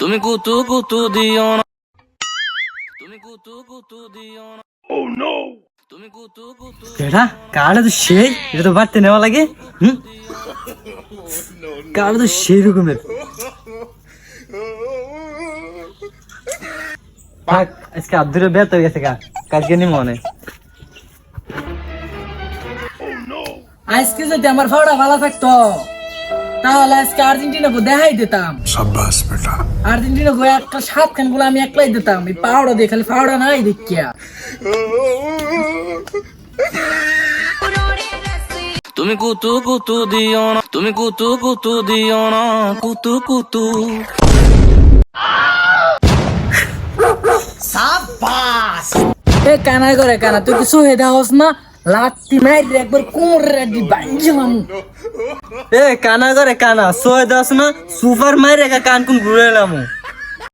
তুমি কুতু কুতু দিও না। তুমি কুতু কুতু দিও না। ও নো তুমি কুতু কুতু এটা কার্ডটা তো সেই? এটা তো বাড়তে নেওয়া লাগে হুম? কার্ড তো সেই রকমের? থাক আজকে আব্দুরের বেত হয়ে গেছে কা কালকে নি মনে আজকে যদি আমার ফাওড়া ভালো থাকতো। তাহলে আজকে আর্জেন্টিনা দেখাই দিতাম। বেটা। আর্জেন্টিনা একটা সাত খানগুলো আমি একলাই দিতাম। এই দিয়ে খালি নাই দেখিয়া। তুমি কুতু কুতু দিও না তুমি কুতু কুতু দিও না কুতু কুতু। সাব্বাস এ কানা করে কানা তুই কিছু হেদা হস না? লাত্তি মাইর একবার কোমরের আড্ডি বাঞ্ছিলাম এ, কানা করে কানা সোয় দাস না, সুপার মাইরে কান কোন ঘুরে এলাম